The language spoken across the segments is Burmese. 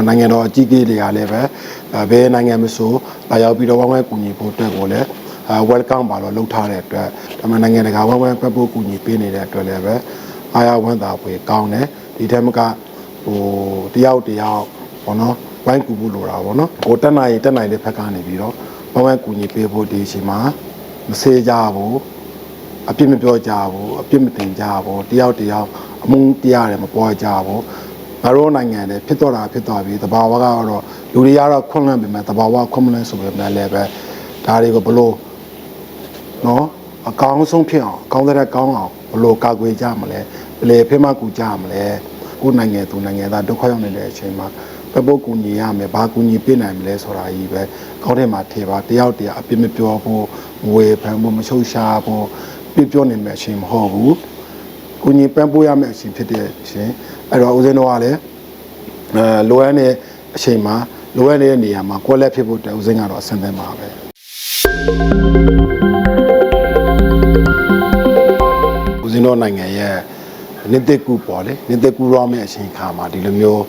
တော့နိုင်ငံတော်အကြီးအကဲတွေကလည်းပဲအဲဘယ်နိုင်ငံမဆိုလာရောက်ပြီးတော့ဝိုင်းဝန်းကူညီဖို့အတွက်ကိုလည်းအဲ welcome ပါတော့လုပ်ထားတဲ့အတွက်ဒါမှနိုင်ငံတကာဝိုင်းဝန်းပတ်ဖို့ကူညီပေးနေတဲ့အတွက်လည်းပဲအားရဝမ်းသာဖွယ်ကောင်းတယ်ဒီထက်မကဟိုတယောက်တယောက်ဘောနော်ဝိုင်းကူဖို့လိုတာဘောနော်ဟိုတက်နိုင်တက်နိုင်တဲ့ဘက်ကနေပြီးတော့ဝိုင်းဝန်းကူညီပေးဖို့ဒီအချိန်မှာမဆေးကြဘူးအပြစ်မပြောကြဘူးအပြစ်မတင်ကြဘူးတယောက်တယောက်အမုန်းတရားတွေမပေါ်ကြဘူး ငါတို့နိုင်ငံတွေဖြစ်တော့တာဖြစ်သွားပြီတဘာဝကတော့လူတွေကတော့ခွင့်လန်းပြီမဲ့တဘာဝခွင့်မလန်းဆိုပေမဲ့လည်းပဲဒါတွေကိုဘလို့နော်အကောင်းဆုံးဖြစ်အောင်အကောင်းတဲ့ကောင်းအောင်ဘလို့ကာကွယ်ကြမလဲဘယ်လေဖိမကူကြမလဲကိုယ်နိုင်ငံသူနိုင်ငံသားဒုက္ခရောက်နေတဲ့အချိန်မှာပပုတ်ကူညီရမယ်ဘာကူညီပေးနိုင်မလဲဆိုတာကြီးပဲကောင်းတဲ့မှာထေပါတယောက်တယောက်အပြစ်မပြောဘူးဝေဖန်ဖို့မချုပ်ရှားဘူးပြပြောနေမယ့်အချိန်မဟုတ်ဘူး ကူညီပန်းပိုးရမယ့်အချိန်ဖြစ်တဲ့အချိန်အဲ့တော့ဦးဇင်းတော်ကလည်းအဲလိုအပ်တဲ့အချိန်မှာလိုအပ်တဲ့နေရာမှာကွက်လက်ဖြစ်ဖို့အတွက်ဦးဇင်းကတော့အဆင်သင့်ပါပဲဦးဇင်းတော်နိုင်ငံရဲ့နှစ်သက်ကူပေါ့လေနှစ်သက်ကူရမယ့်အချိန်ခါမှာဒီလိုမျိုး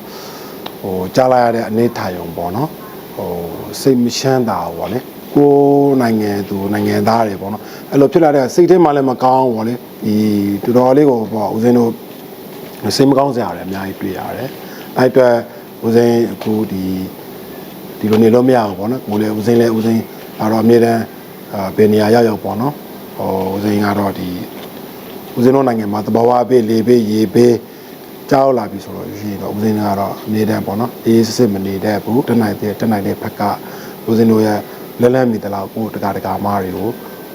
ဟိုကြားလိုက်ရတဲ့အနေထားရုံပေါ့နော်ဟိုစိတ်မချမ်းသာဘူးပေါ့လေ ကိုယ်နိုင်ငံသူနိုင်ငံသားတွေပေါ့နော်အဲ့လိုဖြစ်လာတဲ့စိတ်ထဲမှာလည်းမကောင်းဘူးပေါ့လေဒီတော်တော်လေးကိုပေါ့ဦးဇင်းတို့စိတ်မကောင်းစရာတွေအများကြီးတွေ့ရတယ်အဲ့အတွက်ဦးဇင်းအခုဒီဒီလိုနေလို့မရဘူးပေါ့နော်ကိုယ်လည်းဦးဇင်းလည်းဦးဇင်းကတော့အမြဲတမ်းအာဘယ်နေရာရောက်ရောက်ပေါ့နော်ဟိုဦးဇင်းကတော့ဒီဦးဇင်းတို့နိုင်ငံမှာတဘာဝပေးလေပေးရေပေးကြောက်လာပြီဆိုတော့ရှိရင်တော့ဦးဇင်းကတော့နေတဲ့ပေါ့နော်အေးစစ်စစ်မနေတဲ့ဘူးတနိုင်တဲ့တနိုင်တဲ့ဘက်ကဦးဇင်းတို့ရဲ့ လက်လက်မိတလောက်ကိုတကာတကာမားတွေကို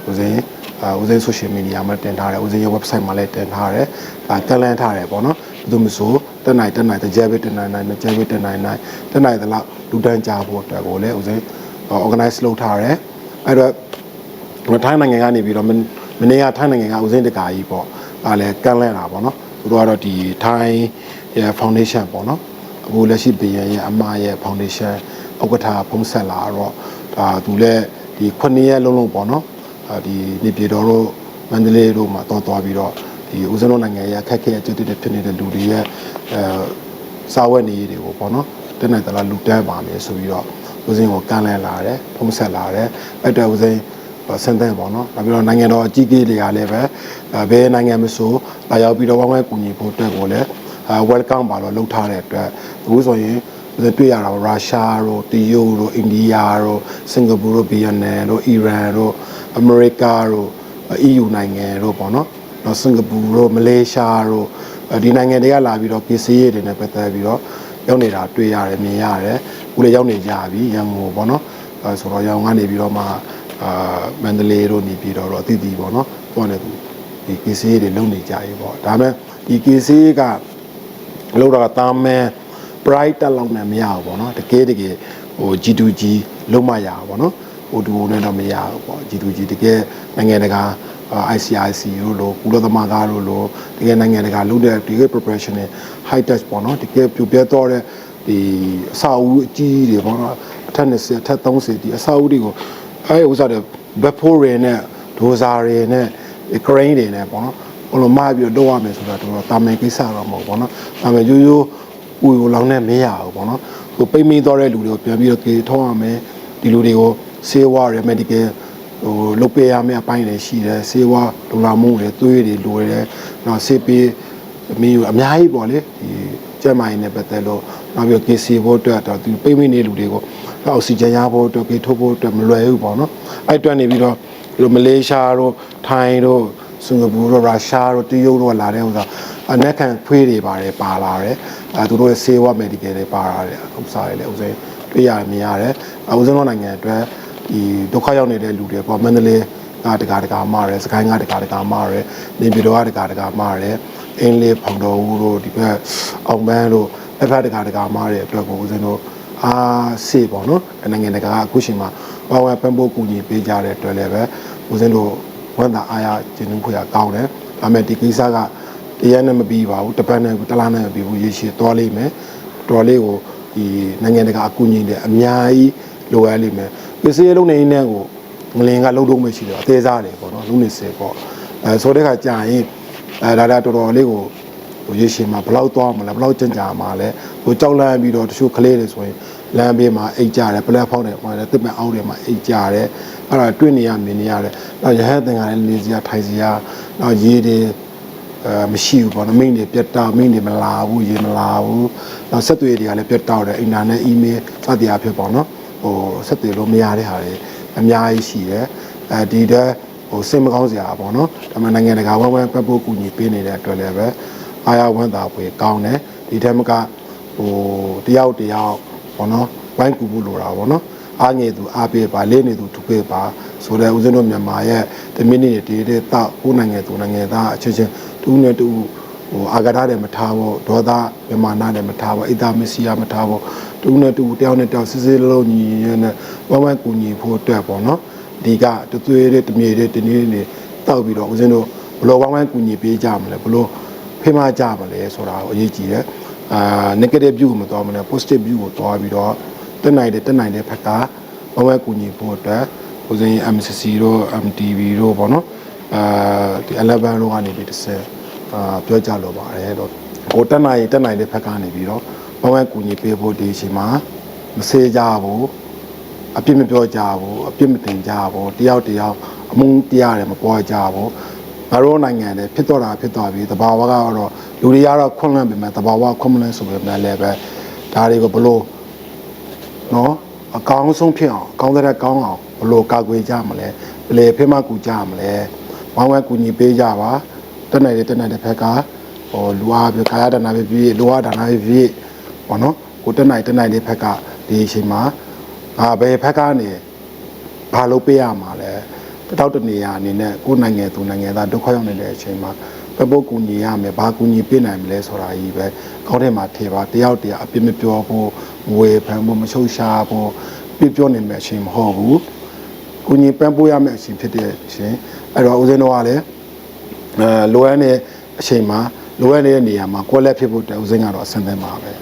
ဦးဇင်းအာဦးဇင်း social media မှာတင်ထားတယ်ဦးဇင်းရဲ့ website မှာလည်းတင်ထားတယ်အာတက်လန့်ထားတယ်ပေါ့နော်ဘယ်သူမဆိုတက်နိုင်တက်နိုင်တကြဲပဲတက်နိုင်နိုင်မကြဲပဲတက်နိုင်နိုင်တက်နိုင်တလောက်လူတန်းကြဖို့အတွက်ကိုလည်းဦးဇင်း organize လုပ်ထားတယ်အဲ့တော့ကျွန်တော်ထိုင်းနိုင်ငံကနေပြီးတော့မမနေ့ကထိုင်းနိုင်ငံကဦးစင်းတကာကြီးပေါ့ဒါလည်းကန့်လန့်တာပေါ့နော်သူတို့ကတော့ဒီထိုင်းရဲ့ foundation ပေါ့နော်အခုလက်ရှိဘီယံရဲ့အမရဲ့ foundation ဥက္ကဋ္ဌဖုံးဆက်လာတော့ဒါသူလည်းဒီခုနှစ်ရက်လုံးလုံးပေါ့နော်အာဒီနေပြည်တော်တို့မန္တလေးတို့မှာတောသွားပြီးတော့ဒီဦးစင်းတို့နိုင်ငံရဲ့အခက်အခဲအကျဉ်းတွေဖြစ်နေတဲ့လူတွေရဲ့အဲစာဝတ်နေရေးတွေကိုပေါ့နော်တက်နိုင်တလားလူတန်းပါမယ်ဆိုပြီးတော့ဦးစင်းကိုကန့်လန့်လာတယ်ဖုံးဆက်လာတယ်အဲ့တော့ဦးစင်းဆန်တဲ့ပေါ့နော်နောက်ပြီးတော့နိုင်ငံတော်အကြီးအကဲတွေကလည်းပဲအဲဘယ်နိုင်ငံမဆိုလာရောက်ပြီးတော့ဝိုင်းဝန်းကူညီဖို့အတွက်ကိုလည်းအဲ welcome ပါတော့လုပ်ထားတဲ့အတွက်အခုဆိုရင် တွေ့ရတာရုရှားတို့တရုတ်တို့အိန္ဒိယတို့စင်ကာပူတို့ဗီယက်နမ်တို့အီရန်တို့အမေရိကတို့ EU နိုင်ငံတို့ပေါ့နော်နောက်စင်ကာပူတို့မလေးရှားတို့ဒီနိုင်ငံတွေကလာပြီးတော့ပစ္စည်းတွေနဲ့ပတ်သက်ပြီးတော့ရောက်နေတာတွေ့ရတယ်မြင်ရတယ်အခုလည်းရောက်နေကြပြီရန်ကုန်ပေါ့နော်အဲဆိုတော့ရန်ကုန်ကနေပြီးတော့မှအာမန္တလေးတို့နေပြည်တော်တော့အသီးသီးပေါ့နော်။သူကလည်းသူဒီ KCA တွေလုံနေကြရေးပေါ့။ဒါပေမဲ့ဒီ KCA ကလောက်တော့တာမန် bright တက်လောက်နဲ့မရဘူးပေါ့နော်။တကယ်တကယ်ဟို G2G လုံးမရဘူးပေါ့နော်။ဟိုတူနဲ့တော့မရဘူးပေါ့။ G2G တကယ်နိုင်ငံတကာ ICIC တို့လိုကုလသမဂ္ဂတို့လိုတကယ်နိုင်ငံတကာလုပ်တဲ့တကယ် professional high touch ပေါ့နော်။တကယ်ပြပြတော့တဲ့ဒီအစာအုပ်အကြီးတွေပေါ့နော်။အထက်20အထက်30ဒီအစာအုပ်တွေကိုအဲဥစားတဲ့ဘက်ဖိုးတွေနဲ့ဒိုဇာတွေနဲ့ကရိန်းတွေနဲ့ပေါ့နော်ဘလိုမပြီးတော့ရမယ်ဆိုတာတော့တာမန်ကိစ္စတော့မဟုတ်ပေါ့နော်တာမန်ရိုးရိုး ပူရိုလောင်နဲ့မရဘူးပေါ့နော်ဟိုပိတ်မိသွားတဲ့လူတွေကိုပြန်ပြီးတော့ကေထောင်းရမယ်ဒီလူတွေကိုဆေးဝါးရ medical ဟိုလုပ်ပေးရမယ့်အပိုင်းတွေရှိတယ်ဆေးဝါးလူလာမှုတွေသွေးတွေလိုတယ်နောက်ဆေးပေးမီးအများကြီးပေါ့လေဒီကျန်းမာရေးနဲ့ပတ်သက်လို့နောက်ပြီးကေစီဖို့အတွက်တော့ဒီပိတ်မိနေလူတွေကိုအောက်ဆီဂျင်ရဖို့အတွက်ကေထုတ်ဖို့အတွက်မလွယ်ဘူးပေါ့နော်အဲ့အတွက်နေပြီးတော့ဒီလိုမလေးရှားတို့ထိုင်းတို့ စင်ကာပူတို့ရုရှားတို့တရုတ်တို့လာတဲ့ဥစ္စာအနက်ခံခွေးတွေပါတယ်ပါလာတယ်အဲသူတို့ရဲ့ဆေးဝါး medical တွေပါလာတယ်ဥစ္စာတွေလည်းဥစ္စာတွေ့ရမြင်ရတယ်အဦးစင်းတို့နိုင်ငံအတွက်ဒီဒုက္ခရောက်နေတဲ့လူတွေပေါ့မန္တလေးကတကာတကာမှာရဲစကိုင်းကတကာတကာမှာရဲနေပြည်တော်ကတကာတကာမှာရဲအင်းလေးဖောင်တော်ဦးတို့ဒီဘက်အောင်ပန်းတို့အဖက်တကာတကာမှာရဲအတွက်ကိုဦးစင်းတို့အာစေပေါ့နော်နိုင်ငံတကာကအခုချိန်မှာဘာဝပန်ဖို့ကူညီပေးကြတဲ့အတွက်လည်းပဲဦးစင်းတို့ ဝန်တာအားရကျင်းနှခွေရကောင်းတယ်ဒါပေမဲ့ဒီကိစ္စကတရားနဲ့မပြီးပါဘူးတပတ်နဲ့တလားနဲ့မပြီးဘူးရေရှည်သွားလိမ့်မယ်တော်လေးကိုဒီနိုင်ငံတကာအကူအညီတွေအများကြီးလိုအပ်လိမ့်မယ်ပစ္စည်းလုံးနေနေကိုငလင်ကလှုပ်လို့မရှိတော့အသေးစားတယ်ပေါ့နော်လူနေစေပေါ့အဲဆိုတဲ့ခါကြာရင်အဲဒါဒါတော်တော်လေးကိုဟဟိုရေရှည်မှာဘယ်လောက်သွားမလဲဘယ်လောက်ကြံ့ကြာမှာလဲဟိုကြောက်လန့်ပြီးတော့တချို့ကလေးတွေဆိုရင် လမ်းဘေးမှာအိတ်ကြတယ်ပလက်ဖောင်းတွေမှာလည်းတစ်ပံအောက်တွေမှာအိတ်ကြတယ်အဲ့ဒါတွေ့နေရမြင်နေရတယ်နောက်ရဟန်းသင်္ကန်းလည်းနေစရာထိုင်စရာနောက်ရေတွေအဲမရှိဘူးပေါ့နော်မိန်းတွေပြတ်တောက်မိန်းတွေမလာဘူးရေမလာဘူးနောက်ဆက်သွယ်တွေကလည်းပြတ်တောက်တယ်အင်တာနက်အီးမေးလ်စသည်အဖြစ်ပေါ့နော်ဟိုဆက်သွယ်လို့မရတဲ့ဟာတွေအများကြီးရှိတယ်အဲဒီတဲ့ဟိုစိတ်မကောင်းစရာပေါ့နော်ဒါမှနိုင်ငံတကာဝမ်ဝမ်ပတ်ဖို့ကူညီပေးနေတဲ့အတွက်လည်းပဲအားရဝမ်းသာဖွယ်ကောင်းတယ်ဒီထက်မကဟိုတယောက်တယောက် ပေါ့နော်ဝိုင်းကူဖို့လိုတာပေါ့နော်အားငယ်သူအားပေးပါလေးနေသူထုပေးပါဆိုတဲ့ဦးဇင်းတို့မြန်မာရဲ့တမင်းနေတည်တဲ့တောက်ကိုယ်နိုင်ငံသူနိုင်ငံသားအချင်းချင်းတူနဲ့တူဟိုအာဂရတဲ့မထားဖို့ဒေါသမြန်မာနာနဲ့မထားဖို့အိတ်သားမစီယာမထားဖို့တူနဲ့တူတယောက်နဲ့တယောက်စစ်စစ်လုံးညီရနဲ့ဝမ်းဝမ်းကူညီဖို့အတွက်ပေါ့နော်ဒီကတသွေးတဲ့တမြေတဲ့တနည်းနေတောက်ပြီးတော့ဦးဇင်းတို့ဘယ်လိုဝမ်းဝမ်းကူညီပေးကြမလဲဘယ်လိုဖိမကြမလဲဆိုတာကိုအရေးကြီးတယ် အာ negative view ကိုမတော်မနဲ့ positive view ကိုတွားပြီးတော့တက်နိုင်တဲ့တက်နိုင်တဲ့ဖက်ကဝမ်းဝမ်းကူညီဖို့အတွက်ဦးဇင်း MCC တို့ MTV တို့ပေါ့နော်အာဒီ11တို့ကနေပြီးတစ်ဆက်အာပြောကြလိုပါတယ်တော့ကိုတက်နိုင်တက်နိုင်တဲ့ဖက်ကနေပြီးတော့ဝမ်းဝမ်းကူညီပေးဖို့ဒီအချိန်မှာမစေးကြဘူးအပြစ်မပြောကြဘူးအပြစ်မတင်ကြဘူးတယောက်တယောက်အမုန်းတရားတွေမပေါ်ကြဘူး ငါတို့နိုင်ငံတွေဖြစ်တော့တာဖြစ်တော့ပြီတဘာဝကတော့လူတွေကတော့ခွင့်လန်းပြီမဲ့တဘာဝခွင့်မလန်းဆိုပေမဲ့လည်းပဲဒါတွေကိုဘလို့နော်အကောင်းဆုံးဖြစ်အောင်အကောင်းတဲ့ကောင်းအောင်ဘလို့ကာကွယ်ကြမလဲဘယ်လေဖိမကူကြမလဲဝမ်းဝဲကူညီပေးကြပါတက်နိုင်တဲ့တက်နိုင်တဲ့ဘက်ကဟိုလူအားပြကာယဒါနာပဲဖြစ်လူအားဒါနာပဲဖြစ်ဘောနော်ကိုတက်နိုင်တက်နိုင်တဲ့ဘက်ကဒီအချိန်မှာအာဘယ်ဖက်ကနေဘာလုပ်ပေးရမှာလဲ တတောက်တနေရအနေနဲ့ကိုယ်နိုင်ငံသူနိုင်ငံသားဒုက္ခရောက်နေတဲ့အချိန်မှာဘယ်ပုတ်ကူညီရမယ်ဘာကူညီပေးနိုင်မလဲဆိုတာကြီးပဲကောင်းတဲ့မှာထေပါတယောက်တည်းအပြစ်မပြောဘူးဝေဖန်ဖို့မချုပ်ရှားဖို့ပြပြောနေမယ့်အချိန်မဟုတ်ဘူးကူညီပန်းပိုးရမယ့်အချိန်ဖြစ်တဲ့အချိန်အဲ့တော့ဦးဇင်းတော်ကလည်းအဲလိုအပ်တဲ့အချိန်မှာလိုအပ်နေတဲ့နေရာမှာကိုယ်လက်ဖြစ်ဖို့တည်းဦးဇင်းကတော့အဆင်သင့်ပါပဲ